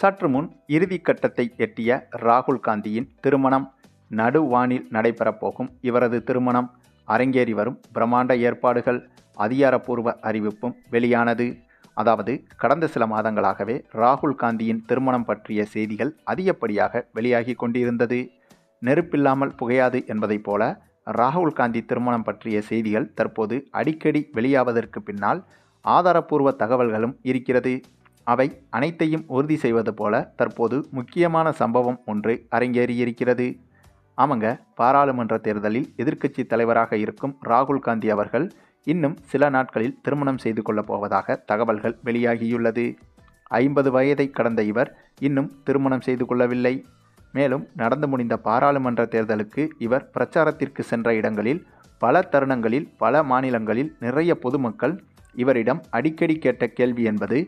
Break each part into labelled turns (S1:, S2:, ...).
S1: சற்று முன் இறுதிக்கட்டத்தை எட்டிய ராகுல் காந்தியின் திருமணம் நடுவானில் நடைபெறப்போகும். இவரது திருமணம் அரங்கேறி வரும் பிரம்மாண்ட ஏற்பாடுகள் அதிகாரப்பூர்வ அறிவிப்பும் வெளியானது. அதாவது கடந்த சில மாதங்களாகவே ராகுல் காந்தியின் திருமணம் பற்றிய செய்திகள் அதிகப்படியாக வெளியாகி கொண்டிருந்தது. நெருப்பில்லாமல் புகையாது என்பதைப் போல ராகுல் காந்தி திருமணம் பற்றிய செய்திகள் தற்போது அடிக்கடி வெளியாவதற்கு பின்னால் ஆதாரப்பூர்வ தகவல்களும் இருக்கிறது. அவை அனைத்தையும் உறுதி செய்வது போல தற்போது முக்கியமான சம்பவம் ஒன்று அரங்கேறியிருக்கிறது. ஆமாங்க பாராளுமன்ற தேர்தலில் எதிர்க்கட்சி தலைவராக இருக்கும் ராகுல் காந்தி அவர்கள் இன்னும் சில நாட்களில் திருமணம் செய்து கொள்ளப் போவதாக தகவல்கள் வெளியாகியுள்ளது. ஐம்பது வயதை கடந்த இவர் இன்னும் திருமணம் செய்து கொள்ளவில்லை. மேலும் நடந்து முடிந்த பாராளுமன்ற தேர்தலுக்கு இவர் பிரச்சாரத்திற்கு சென்ற இடங்களில் பல தருணங்களில் பல மாநிலங்களில் நிறைய பொதுமக்கள் இவரிடம் அடிக்கடி கேட்ட கேள்வி என்பது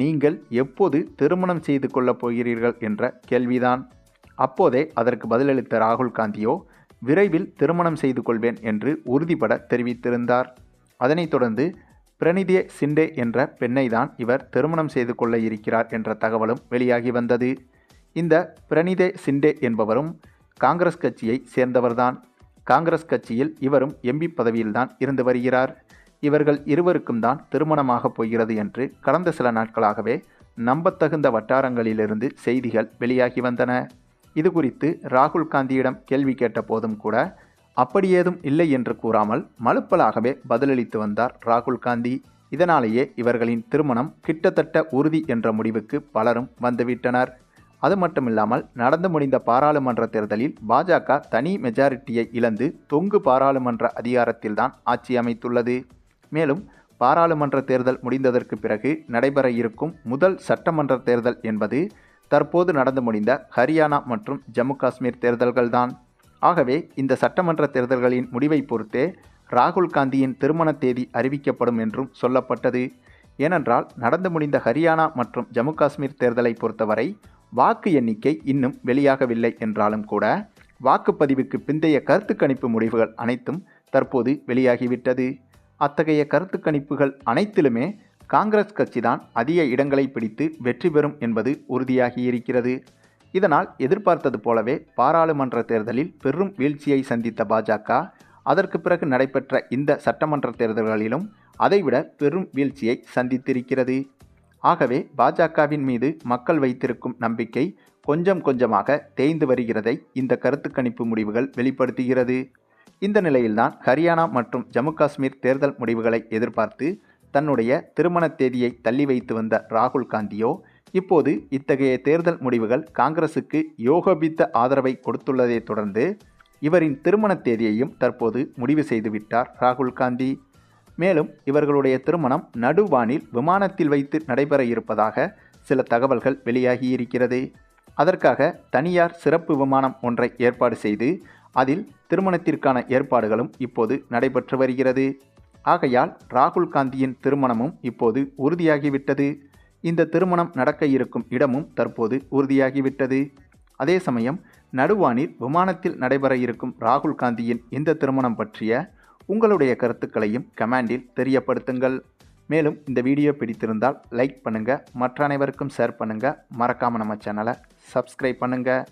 S1: நீங்கள் எப்போது திருமணம் செய்து கொள்ளப் போகிறீர்கள் என்ற கேள்விதான். அப்போதே அதற்கு பதிலளித்த ராகுல் காந்தியோ விரைவில் திருமணம் செய்து கொள்வேன் என்று உறுதிபட தெரிவித்திருந்தார். அதனைத் தொடர்ந்து பிரணிதே சிண்டே என்ற பெண்ணை தான் இவர் திருமணம் செய்து கொள்ள இருக்கிறார் என்ற தகவலும் வெளியாகி வந்தது. இந்த பிரணிதே சிண்டே என்பவரும் காங்கிரஸ் கட்சியை சேர்ந்தவர்தான். காங்கிரஸ் கட்சியில் இவரும் எம்பி பதவியில்தான் இருந்து வருகிறார். இவர்கள் இருவருக்கும் தான் திருமணமாகப் போகிறது என்று கடந்த சில நாட்களாகவே நம்பத்தகுந்த வட்டாரங்களிலிருந்து செய்திகள் வெளியாகி வந்தன. இது குறித்து ராகுல் காந்தியிடம் கேள்வி கேட்ட போதும் கூட அப்படியேதும் இல்லை என்று கூறாமல் மலுப்பலாகவே பதிலளித்து வந்தார் ராகுல் காந்தி. இதனாலேயே இவர்களின் திருமணம் கிட்டத்தட்ட உறுதி என்ற முடிவுக்கு பலரும் வந்துவிட்டனர். அது மட்டுமில்லாமல் நடந்து முடிந்த பாராளுமன்ற தேர்தலில் பாஜக தனி மெஜாரிட்டியை இழந்து தொங்கு பாராளுமன்ற அதிகாரத்தில்தான் ஆட்சி அமைத்துள்ளது. மேலும் பாராளுமன்ற தேர்தல் முடிந்ததற்கு பிறகு நடைபெற இருக்கும் முதல் சட்டமன்ற தேர்தல் என்பது தற்போது நடந்து முடிந்த ஹரியானா மற்றும் ஜம்மு காஷ்மீர் தேர்தல்கள்தான். ஆகவே இந்த சட்டமன்ற தேர்தல்களின் முடிவை பொறுத்தே ராகுல் காந்தியின் திருமண தேதி அறிவிக்கப்படும் என்றும் சொல்லப்பட்டது. ஏனென்றால் நடந்து முடிந்த ஹரியானா மற்றும் ஜம்மு காஷ்மீர் தேர்தலை பொறுத்தவரை வாக்கு எண்ணிக்கை இன்னும் வெளியாகவில்லை என்றாலும் கூட வாக்குப்பதிவுக்கு பிந்தைய கருத்து கணிப்பு முடிவுகள் அனைத்தும் தற்போது வெளியாகிவிட்டது. அத்தகைய கருத்து கணிப்புகள் அனைத்திலுமே காங்கிரஸ் கட்சிதான் அதிக இடங்களை பிடித்து வெற்றி பெறும் என்பது உறுதியாகியிருக்கிறது. இதனால் எதிர்பார்த்தது போலவே பாராளுமன்ற தேர்தலில் பெரும் வீழ்ச்சியை சந்தித்த பாஜக அதற்கு பிறகு நடைபெற்ற இந்த சட்டமன்ற தேர்தல்களிலும் அதைவிட பெரும் வீழ்ச்சியை சந்தித்திருக்கிறது. ஆகவே பாஜகவின் மீது மக்கள் வைத்திருக்கும் நம்பிக்கை கொஞ்சம் கொஞ்சமாக தேய்ந்து வருகிறதை இந்த கருத்து கணிப்பு முடிவுகள் வெளிப்படுத்துகிறது. இந்த நிலையில்தான் ஹரியானா மற்றும் ஜம்மு காஷ்மீர் தேர்தல் முடிவுகளை எதிர்பார்த்து தன்னுடைய திருமண தேதியை தள்ளி வைத்து வந்த ராகுல் காந்தியோ இப்போது இத்தகைய தேர்தல் முடிவுகள் காங்கிரசுக்கு யோகபித்த ஆதரவை கொடுத்துள்ளதை தொடர்ந்து இவரின் திருமண தேதியையும் தற்போது முடிவு செய்துவிட்டார் ராகுல் காந்தி. மேலும் இவர்களுடைய திருமணம் நடுவானில் விமானத்தில் வைத்து நடைபெற இருப்பதாக சில தகவல்கள் வெளியாகியிருக்கிறது அதற்காக தனியார் சிறப்பு விமானம் ஒன்றை ஏற்பாடு செய்து அதில் திருமணத்திற்கான ஏற்பாடுகளும் இப்போது நடைபெற்று வருகிறது. ஆகையால் ராகுல் காந்தியின் திருமணமும் இப்போது உறுதியாகிவிட்டது. இந்த திருமணம் நடக்க இருக்கும் இடமும் தற்போது உறுதியாகிவிட்டது. அதே சமயம் நடுவானில் விமானத்தில் நடைபெற இருக்கும் ராகுல் காந்தியின் இந்த திருமணம் பற்றிய உங்களுடைய கருத்துக்களையும் கமெண்டில் தெரியப்படுத்துங்கள். மேலும் இந்த வீடியோ பிடித்திருந்தால் லைக் பண்ணுங்கள் மற்ற அனைவருக்கும் ஷேர் பண்ணுங்கள் மறக்காமல் நம்ம சேனலை சப்ஸ்கிரைப் பண்ணுங்கள்